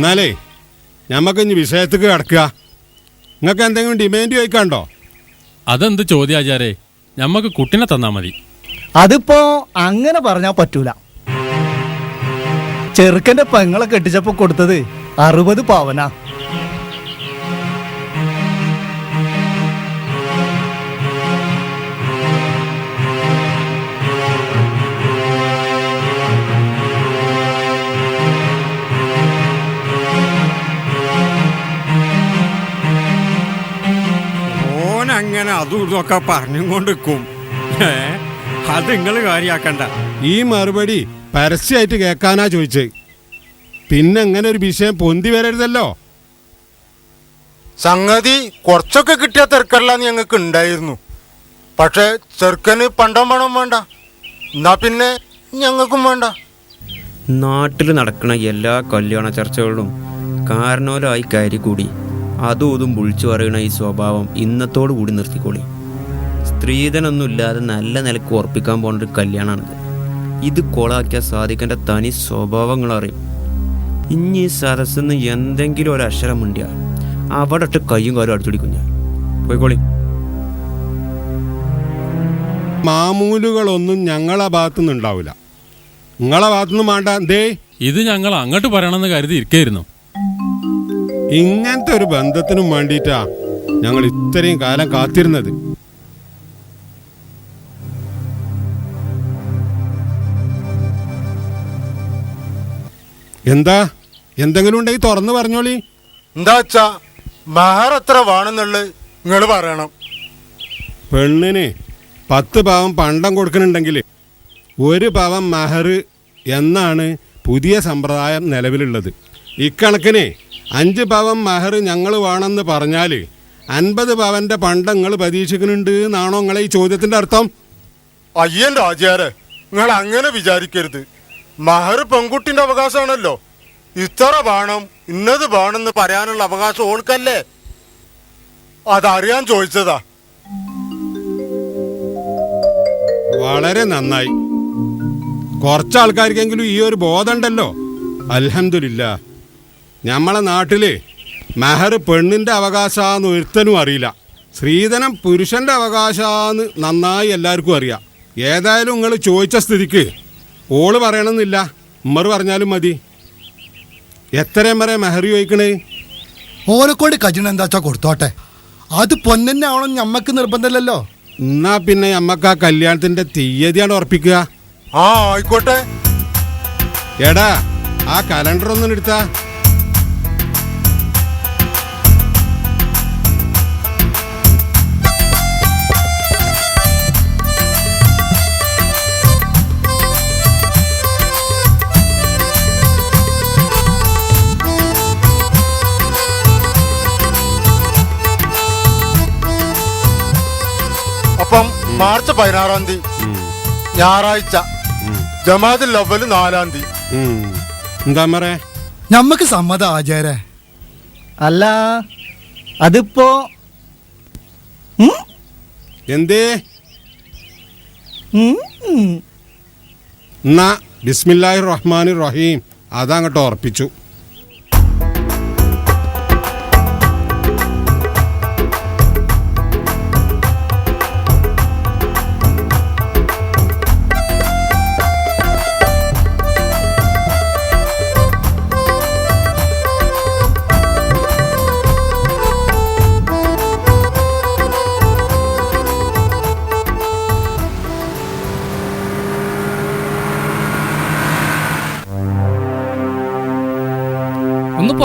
എന്നാലേ ഞമ്മക്ക് ഇനി വിഷയത്തേക്ക് കിടക്കുക. നിങ്ങൾക്ക് എന്തെങ്കിലും ഡിമാൻഡ് ചോദിക്കാണ്ടോ അതെന്ത് ചോദ്യാചാരേ ഞമ്മക്ക് കുട്ടിനെ തന്നാ മതി. അതിപ്പോ അങ്ങനെ പറഞ്ഞാ പറ്റൂല. ചെറുക്കന്റെ പെങ്ങളെ കെട്ടിച്ചപ്പോ കൊടുത്തത് അറുപത് പവനാ. ഓൻ അങ്ങനെ അതും ഇതൊക്കെ പറഞ്ഞും കൊണ്ടിരിക്കും ഏ? അത് നിങ്ങൾ കാര്യാക്കണ്ട. ഈ മറുപടി പരസ്യമായിട്ട് കേൾക്കാനാ ചോദിച്ചത്. പിന്നെ അങ്ങനെ ഒരു വിഷയം പൊന്തി വരരുതല്ലോ? സംഗതി കുറച്ചൊക്കെ കിട്ടിയ തിരക്കല്ലാന്ന് ഞങ്ങൾക്ക് ഉണ്ടായിരുന്നു. പക്ഷെ ചെറുക്കന് പണ്ടം പണം വേണ്ട. എന്നാ പിന്നെ ഞങ്ങൾക്കും വേണ്ട. നാട്ടിൽ നടക്കുന്ന എല്ലാ കല്യാണ ചർച്ചകളിലും കാരണവരായി കയറി കൂടി. അതും ഇതും വിളിച്ചു പറയുന്ന ഈ സ്വഭാവം ഇന്നത്തോടു കൂടി നിർത്തിക്കോളി. സ്ത്രീധനൊന്നുമില്ലാതെ നല്ല നിലയ്ക്ക് ഉറപ്പിക്കാൻ പോണ ഒരു കല്യാണമാണിത് ഇത് കൊളാക്കിയാൽ സാധിക്കേണ്ട തനി സ്വഭാവങ്ങൾ അറിയും. ഇനി ഈ സരസ്ന്ന് എന്തെങ്കിലും ഒരു അക്ഷരം മുണ്ടിയ അവിടെ ഇട്ട് കയ്യും കാലും അടിച്ചുടിക്കും ഞാൻ. പോയിക്കോളി. മാമൂലുകളൊന്നും ഞങ്ങളെ ഭാഗത്തുനിന്ന് ഉണ്ടാവില്ല. നിങ്ങളെ ഭാഗത്തുനിന്ന് വേണ്ട എന്തേ ഇത് ഞങ്ങൾ അങ്ങോട്ട് പറയണമെന്ന് കരുതി ഇരിക്കായിരുന്നു. ഇങ്ങനത്തെ ഒരു ബന്ധത്തിനും വേണ്ടിയിട്ടാ ഞങ്ങൾ ഇത്രയും കാലം കാത്തിരുന്നത്. എന്താ? എന്തെങ്കിലും ഉണ്ടെങ്കിൽ തുറന്നു പറഞ്ഞോളി. എന്താ വച്ചാ മഹർ എത്ര വേണമെന്നുള്ളത് നിങ്ങൾ പറയണം. പെണ്ണിന് പത്ത് പാവം പണ്ടം കൊടുക്കണുണ്ടെങ്കിൽ ഒരു പാവം മഹർ എന്നാണ് പുതിയ സമ്പ്രദായം നിലവിലുള്ളത്. ഇക്കണക്കിന് അഞ്ച് പവൻ മഹർ ഞങ്ങൾ വേണമെന്ന് പറഞ്ഞാൽ അൻപത് പവന്റെ പണ്ടങ്ങൾ പരീക്ഷിക്കുന്നുണ്ട് എന്നാണോ നിങ്ങളെ ഈ ചോദ്യത്തിന്റെ അർത്ഥം? അയ്യൻ രാജാരെ നിങ്ങൾ അങ്ങനെ വിചാരിക്കരുത്. മഹർ പെൺകുട്ടിന്റെ അവകാശമാണല്ലോ. ഇത്ര വേണം ഇന്നത് വേണമെന്ന് പറയാനുള്ള അവകാശം ഓൾക്കല്ലേ? അതറിയാൻ ചോദിച്ചതാ. വളരെ നന്നായി. കുറച്ചാൾക്കാർക്കെങ്കിലും ഈ ഒരു ബോധമുണ്ടല്ലോ. അൽഹംദുലില്ല നമ്മളെ നാട്ടിൽ മെഹർ പെണ്ണിന്റെ അവകാശാന്ന് ഒരുത്തനും അറിയില്ല. സ്ത്രീധനം പുരുഷന്റെ അവകാശാന്ന് നന്നായി എല്ലാവർക്കും അറിയാം. ഏതായാലും നിങ്ങൾ ചോദിച്ച സ്ഥിതിക്ക് ഓൾ പറയണമെന്നില്ല ഉമ്മർ പറഞ്ഞാലും മതി. എത്രയും വരെ മെഹർ ചോദിക്കണേ? ഓനെക്കൊണ്ട് കജിന എന്താച്ചാ കൊടുത്തോട്ടെ. അത് പൊന്നെ ആവണം ഞമ്മക്ക് നിർബന്ധമല്ലല്ലോ എന്നാ പിന്നെ നമ്മക്ക് ആ കല്യാണത്തിന്റെ തീയതിയാണ് ഉറപ്പിക്കുക. ആ ആയിക്കോട്ടെ. എടാ ആ കലണ്ടർ ഒന്നും എടുത്താ. മാർച്ച് പതിനാറാം തീയതി. ഞായറാഴ്ച. ജമാഅത്തിൽ ലവൽ നാലാം തീയതി. എന്താ മറേ ഞമ്മക്ക് സമ്മത ആചാര. അല്ല അതിപ്പോ എന്തേ. എന്നാ ബിസ്മില്ലാഹി റഹ്മാൻ റഹീം. അതങ്ങോട്ട് ഉറപ്പിച്ചു.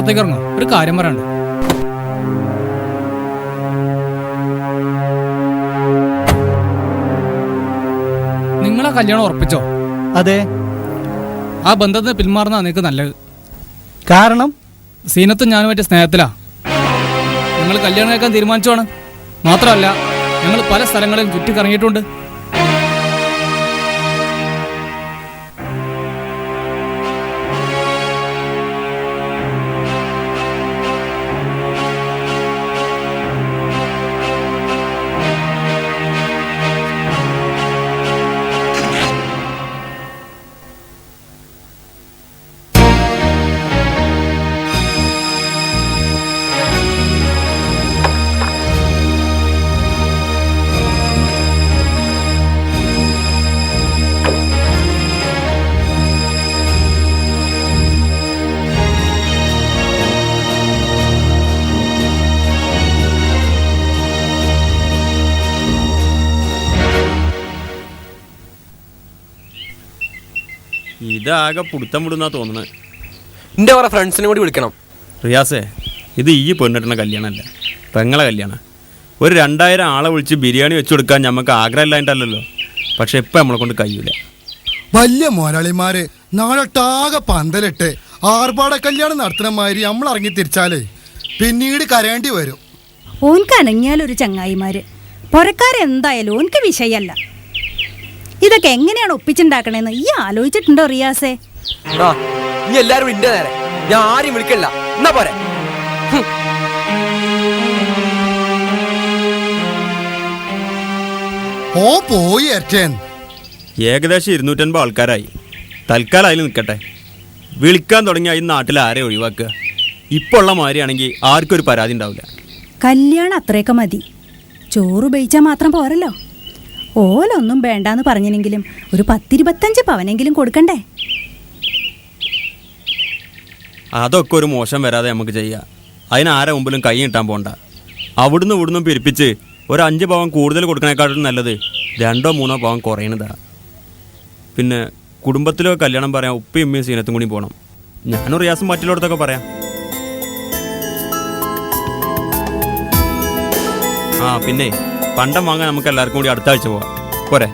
പുറത്തേക്ക് ഇറങ്ങും. ഒരു കാര്യം പറയാണ്ട് നിങ്ങളെ കല്യാണം ഉറപ്പിച്ചോ? അതെ. ആ ബന്ധത്തിന് പിന്മാറുന്ന നിനക്ക് നല്ലത്. കാരണം? സീനത്തും ഞാനും പറ്റിയ സ്നേഹത്തിലാ. നിങ്ങൾ കല്യാണം കേൾക്കാൻ തീരുമാനിച്ചോണ്. മാത്രമല്ല ഞങ്ങൾ പല സ്ഥലങ്ങളിലും ചുറ്റിക്കറങ്ങിയിട്ടുണ്ട്. ഇതാകെ പുടുത്തം വിടുന്നാ തോന്നുന്നത് എന്റെ കുറെ ഫ്രണ്ട്സിനെ കൂടി വിളിക്കണം. റിയാസേ ഇത് ഈ പെണ്ണിട്ടുന്ന കല്യാണമല്ല പെങ്ങളെ കല്യാണം. ഒരു രണ്ടായിരം ആളെ വിളിച്ച് ബിരിയാണി വെച്ചു കൊടുക്കാൻ നമുക്ക് ആഗ്രഹമില്ലായിട്ടല്ലല്ലോ പക്ഷെ ഇപ്പം നമ്മളെ കൊണ്ട് കഴിയൂല. വലിയ മോരാളിമാരെ നാളൊട്ടാകെ പന്തലിട്ട് ആർഭാട കല്യാണം നടത്തുന്ന മാതിരി നമ്മൾ ഇറങ്ങി തിരിച്ചാലേ പിന്നീട് കരയേണ്ടി വരും. ഓൻക്ക് അനങ്ങിയാലൊരു ചങ്ങായിമാര്. പുറക്കാരെന്തായാലും ഓൻക്ക് വിഷയല്ല. ഇതൊക്കെ എങ്ങനെയാണ് ഒപ്പിച്ചുണ്ടാക്കണേന്ന്? ഈ ആലോചിച്ചിട്ടുണ്ടോ റിയാസേ? ആ നീ എല്ലാരും ഇന്റെ നേരെ. ഞാൻ ആരും വിളിക്കല്ല. എന്നാ പോരെ? ഓ പോയി ഏകദേശം ഇരുന്നൂറ്റൻപത് ആൾക്കാരായി. തൽക്കാലം അതിൽ നിൽക്കട്ടെ. വിളിക്കാൻ തുടങ്ങിയ ഈ നാട്ടിൽ ആരെ ഒഴിവാക്കുക? ഇപ്പോൾ ഉള്ള മാതിരിയാണെങ്കിൽ ആർക്കും ഒരു പരാതി ഉണ്ടാവില്ല. കല്യാണം അത്രയൊക്കെ മതി. ചോറ് ഉപയോഗിച്ചാൽ മാത്രം പോരല്ലോ. ഓലൊന്നും വേണ്ടാന്ന് പറഞ്ഞെങ്കിലും ഒരു പത്തിരുപത്തഞ്ച് പവനെങ്കിലും കൊടുക്കണ്ടേ? അതൊക്കെ ഒരു മോശം വരാതെ നമുക്ക് ചെയ്യാം. അതിനാരെ മുമ്പിലും കൈ കിട്ടാൻ പോണ്ട. അവിടുന്ന് ഇവിടുന്ന് പിരിപ്പിച്ച് ഒരു അഞ്ച് പവൻ കൂടുതൽ കൊടുക്കണേക്കാട്ടും നല്ലത് രണ്ടോ മൂന്നോ പവൻ കുറയണതാ. പിന്നെ കുടുംബത്തിലോ കല്യാണം പറയാൻ ഉപ്പയും ഉമ്മയും സീനത്തും കൂടി പോകണം ഞാനും റിയാസും മറ്റുള്ളടത്തൊക്കെ പറയാം. ആ പിന്നെ പണ്ടം വാങ്ങാൻ നമുക്ക് എല്ലാവർക്കും കൂടി അടുത്ത ആഴ്ച പോവാം. പോരെ.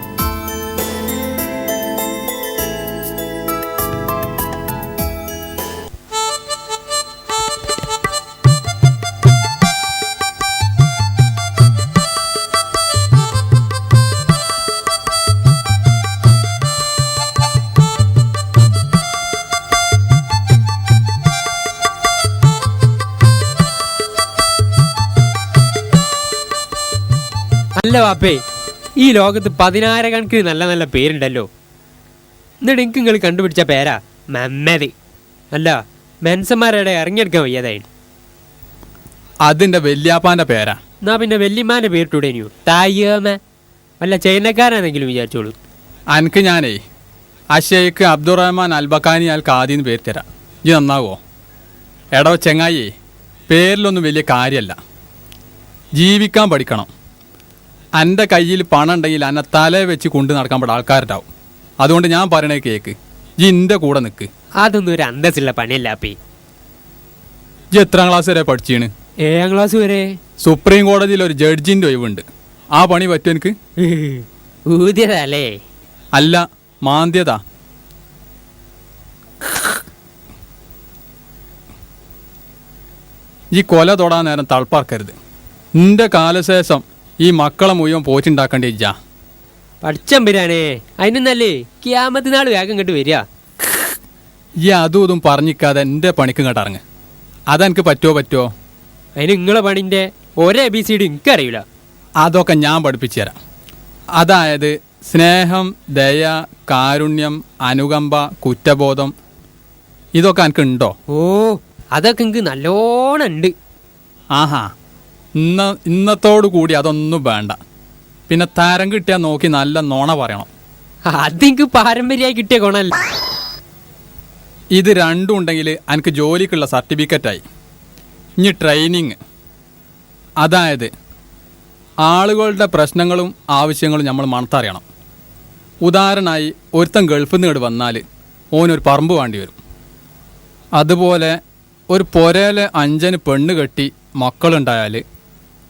അല്ല വാപ്പേ ഈ ലോകത്ത് പതിനായിരക്കണക്കിന് നല്ല നല്ല പേരുണ്ടല്ലോ. എന്നിട്ട് എനിക്ക് നിങ്ങൾ കണ്ടുപിടിച്ച പേരാ? മെമ്മതി അല്ല മെൻസന്മാരുടെ ഇറങ്ങിയെടുക്കാൻ വയ്യാതായി. അതിന്റെ വല്യാപ്പാന്റെ പേരാ. എന്നാ പിന്നെ വല്യമ്മാന്റെ പേരിട്ടൂടേനിയോ തായ്യമ്മ വല്ല ചൈനക്കാരാണെങ്കിലും വിചാരിച്ചോളൂ. അനക്ക് ഞാനേ അഷേക്ക് അബ്ദുറഹ്മാൻ അൽബക്കാനി അൽ ഖാദിന്ന് പേര് തരാം. ഇത് നന്നാവോ? എടോ ചെങ്ങായി പേരിലൊന്നും വലിയ കാര്യമല്ല ജീവിക്കാൻ പഠിക്കണം. എന്റെ കയ്യിൽ പണം ഉണ്ടെങ്കിൽ എന്നെ തലേ വെച്ച് കൊണ്ടു നടക്കാൻ പെടാ ആൾക്കാരുണ്ടാവും. അതുകൊണ്ട് ഞാൻ പറയണേ കേക്ക്. ജി എന്റെ കൂടെ നിൽക്ക് അതൊന്നും ഒരു അന്തസ്സുള്ള പണിയല്ല അപ്പി. ജി എത്രാം ക്ലാസ് വരെ പഠിച്ചീണ്? ഏഴാം ക്ലാസ് വരെ. സുപ്രീം കോടതിയിൽ ഒരു ജഡ്ജിന്റെ ഒഴിവുണ്ട്. ആ പണി പറ്റും എനിക്ക്? ഊതിയതല്ലേ? അല്ല മാന്ദ്യത. ഈ കൊല തൊടാൻ നേരം തളപ്പാക്കരുത്. നിന്റെ കാലശേഷം ഈ മക്കളെ മുഴുവൻ പോറ്റുണ്ടാക്കേണ്ടി ഇജ്ജാ പഠിച്ചമ്പിരാനേ അതിനൊന്നല്ലേ ക്യാമത്ത് നാൾ വേഗം ഇങ്ങോട്ട് വരിക. ഈ അതും ഇതും പറഞ്ഞിക്കാതെ എന്റെ പണിക്ക് ഇങ്ങോട്ട് ഇറങ്ങ്. അതെനിക്ക് പറ്റോ പറ്റോ അതിന് നിങ്ങളെ പണിന്റെ ഒരേ ബി സി ഡി എനിക്കറിയില്ല. അതൊക്കെ ഞാൻ പഠിപ്പിച്ചു തരാം. അതായത് സ്നേഹം ദയ കാരുണ്യം അനുകമ്പ കുറ്റബോധം ഇതൊക്കെ എനിക്ക് ഉണ്ടോ ഓ അതൊക്കെ എനിക്ക് നല്ലോണം ഉണ്ട്. ആഹാ. ഇന്ന ഇന്നത്തോടു കൂടി അതൊന്നും വേണ്ട. പിന്നെ തരം കിട്ടിയാൽ നോക്കി നല്ല നോണ പറയണം. അതെനിക്ക് പാരമ്പര്യമായി കിട്ടിയ ഗുണല്ല ഇത് രണ്ടും ഉണ്ടെങ്കിൽ എനിക്ക് ജോലിക്കുള്ള സർട്ടിഫിക്കറ്റായി. ഇനി ട്രെയിനിങ് അതായത് ആളുകളുടെ പ്രശ്നങ്ങളും ആവശ്യങ്ങളും നമ്മൾ മണത്തറിയണം. ഉദാഹരണമായി ഒരുത്തൻ ഗൾഫിൽ നിന്ന് വന്നാൽ ഓനൊരു പറമ്പ് വേണ്ടി വരും. അതുപോലെ ഒരു പൊരയിലെ അഞ്ചന് പെണ്ണ് കെട്ടി മക്കളുണ്ടായാൽ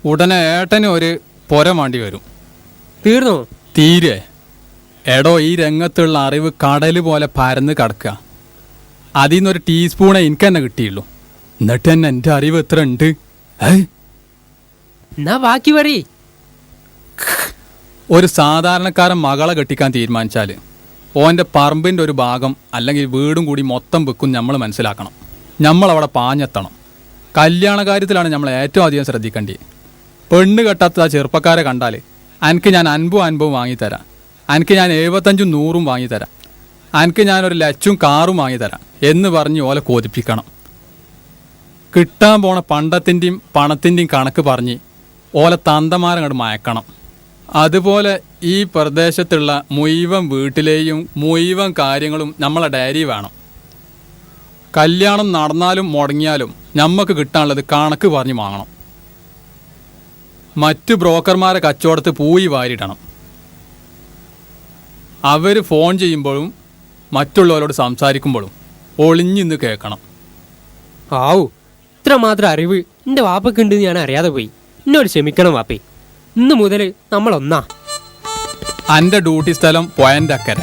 ഉടനെ ഏട്ടനും ഒരു പൊര വേണ്ടി വരും. തീർന്നു? തീരെ. എടോ ഈ രംഗത്തുള്ള അറിവ് കടൽ പോലെ പരന്ന് കിടക്കുക. അതിൽ നിന്നൊരു ടീസ്പൂണേ എനിക്ക് തന്നെ കിട്ടിയുള്ളൂ. എന്നിട്ട് തന്നെ എന്റെ അറിവ് എത്ര ഉണ്ട്? എന്നാ ബാക്കി പറയ്. ഒരു സാധാരണക്കാരൻ മകളെ കെട്ടിക്കാൻ തീരുമാനിച്ചാൽ ഓന്റെ പറമ്പിന്റെ ഒരു ഭാഗം അല്ലെങ്കിൽ വീടും കൂടി മൊത്തം വെക്കും നമ്മൾ മനസ്സിലാക്കണം. നമ്മളവിടെ പാഞ്ഞെത്തണം. കല്യാണ കാര്യത്തിലാണ് നമ്മൾ ഏറ്റവും അധികം ശ്രദ്ധിക്കേണ്ടത് പെണ്ണ് കെട്ടാത്ത ആ ചെറുപ്പക്കാരെ കണ്ടാൽ അനക്ക് ഞാൻ അൻപും അൻപതും വാങ്ങിത്തരാം. അനക്ക് ഞാൻ എഴുപത്തഞ്ചും നൂറും വാങ്ങിത്തരാം. അനക്ക് ഞാനൊരു ലച്ചും കാറും വാങ്ങിത്തരാം എന്ന് പറഞ്ഞ് ഓലെ കോതിപ്പിക്കണം. കിട്ടാൻ പോണ പണ്ടത്തിന്റെയും പണത്തിന്റെയും കണക്ക് പറഞ്ഞ് ഓലെ തന്തമാരങ്ങോട്ട് മയക്കണം. അതുപോലെ ഈ പ്രദേശത്തുള്ള മുഴുവൻ വീട്ടിലെയും മുഴുവൻ കാര്യങ്ങളും നമ്മളെ ഡയറി വേണം. കല്യാണം നടന്നാലും മുടങ്ങിയാലും നമുക്ക് കിട്ടാനുള്ളത് കണക്ക് പറഞ്ഞ് വാങ്ങണം. മറ്റു ബ്രോക്കർമാരെ കച്ചവടത്ത് പോയി വാരിടണം അവർ ഫോൺ ചെയ്യുമ്പോഴും മറ്റുള്ളവരോട് സംസാരിക്കുമ്പോഴും ഒളിഞ്ഞിന്ന് കേൾക്കണം. ആവു ഇത്ര മാത്രം അറിവ് എന്റെ വാപ്പക്കുണ്ടെന്ന് ഞാൻ അറിയാതെ പോയി. എന്നോട് ക്ഷമിക്കണം വാപ്പേ. ഇന്ന് മുതൽ നമ്മൾ ഒന്നാ എന്റെ ഡ്യൂട്ടി സ്ഥലം പോയന്റെ അക്കര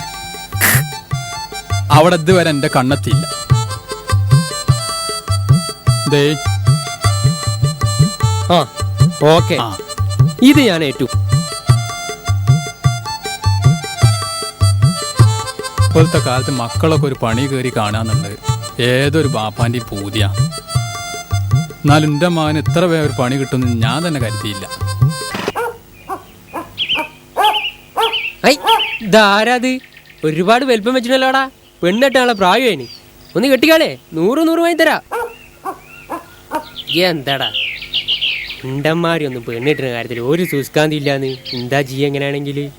അവിടെ ഇതുവരെ എന്റെ കണ്ണെത്തിയില്ല. ദേ. ആ ഓക്കെ. ആ. ഇത് ഞാൻ ഏറ്റു. ഇപ്പോഴത്തെ കാലത്ത് മക്കളൊക്കെ ഒരു പണി കയറി കാണാന്നുള്ളത് ഏതൊരു ബാപ്പാന്റെയും പൂതിയാ. എന്നാലും എന്റെ മകന് ഇത്ര വേഗം ഒരു പണി കിട്ടുമെന്ന് ഞാൻ തന്നെ കരുതിയില്ല. ഇതാരാത് ഒരുപാട് വലിപ്പം വെച്ചിട്ടല്ലോടാ. പെണ്ണെട്ടാളെ പ്രായമായി ഒന്ന് കെട്ടിക്കാളേ. നൂറ് നൂറ് വാങ്ങി തരാ. എന്താടാ? ഉണ്ടന്മാരി ഒന്നും പെണ്ണിട്ടുന്ന കാര്യത്തിൽ ഒരു സുസ്കാന്തി ഇല്ലാന്ന്. എന്താ ചെയ്യ എങ്ങനെയാണെങ്കിൽ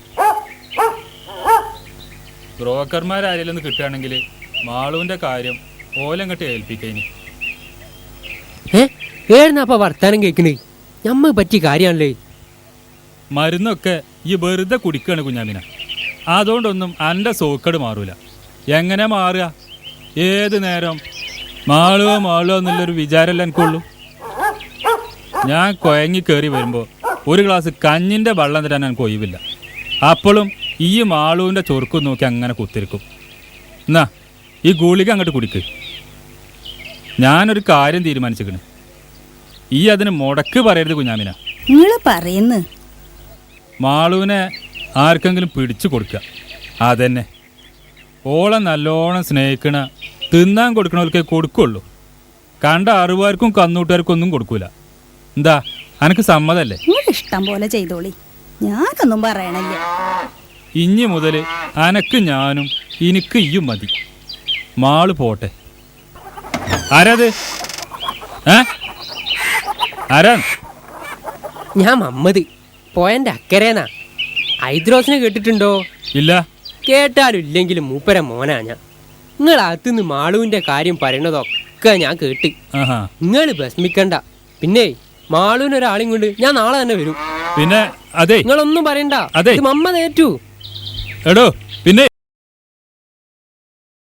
ബ്രോക്കർമാരാരെങ്കിലും കിട്ടുകയാണെങ്കിൽ മാളുവിന്റെ കാര്യം ഓലങ്ങട്ട് കെട്ടി ഏ? ഏഴുന്ന അപ്പൊ വർത്താനം കേൾക്കുന്നത് ഞമ്മ പറ്റിയ കാര്യാണല്ലേ? മരുന്നൊക്കെ ഈ വെറുതെ കുടിക്കാണ് കുഞ്ഞാമിന. അതുകൊണ്ടൊന്നും അന്റെ സോക്കട് മാറൂല. എങ്ങനെ മാറുക? ഏത് നേരം? മാളുവോ മാളുവോ എന്നുള്ളൊരു വിചാരമല്ല എനിക്കുള്ളൂ. ഞാൻ കുഴങ്ങി കയറി വരുമ്പോൾ ഒരു ഗ്ലാസ് കഞ്ഞിന്റെ വെള്ളം തരാൻ എനിക്ക് ഒഴിവില്ല. അപ്പോഴും ഈ മാളുവിന്റെ ചൊറുക്കും നോക്കി അങ്ങനെ കുത്തിരിക്കും. എന്നാ ഈ ഗുളിക അങ്ങോട്ട് കുടിക്ക്. ഞാനൊരു കാര്യം തീരുമാനിച്ചിരിക്കണ്. ഈ അതിന് മുടക്ക് പറയരുത് കുഞ്ഞാമിന. നിങ്ങൾ പറയുന്നു. മാളുവിനെ ആർക്കെങ്കിലും പിടിച്ചു കൊടുക്കുക അതന്നെ. ഓളെ നല്ലോണം സ്നേഹിക്കണ തിന്നാൻ കൊടുക്കണവർക്ക് കൊടുക്കുള്ളൂ. കണ്ട അറിവാർക്കും കന്നൂട്ടുകാർക്കും ഒന്നും കൊടുക്കൂല. എന്താ? അനക്ക് സമ്മതല്ലേ? നിങ്ങൾ ഇഷ്ടം പോലെ ചെയ്തോളി. ഞാനൊന്നും പറയണില്ല. ഇനി മുതൽ അനക്ക് ഞാനും എനിക്ക് ഇയും മതി. മാൾ പോട്ടെ. ആരാത്? ഏ? ആരാ ഞാൻ മമ്മത് പോയന്റെ അക്കരേന്നാ. ഹൈദ്രോസിനെ കേട്ടിട്ടുണ്ടോ? ഇല്ല. കേട്ടാലും ഇല്ലെങ്കിലും മൂപ്പര മോനാ ഞാൻ. നിങ്ങൾ അകത്തുനിന്ന് മാളുവിന്റെ കാര്യം പറയണതൊക്കെ ഞാൻ കേട്ട്. ആഹാ. നിങ്ങൾ വിഷമിക്കണ്ട. പിന്നെ മാളുവിന് ഒരാളെയും കൊണ്ട് ഞാൻ നാളെ തന്നെ വരും. പിന്നെ അതെ. നിങ്ങളൊന്നും പറയണ്ട. അതെ. ഇത് മമ്മ നേറ്റു. എടോ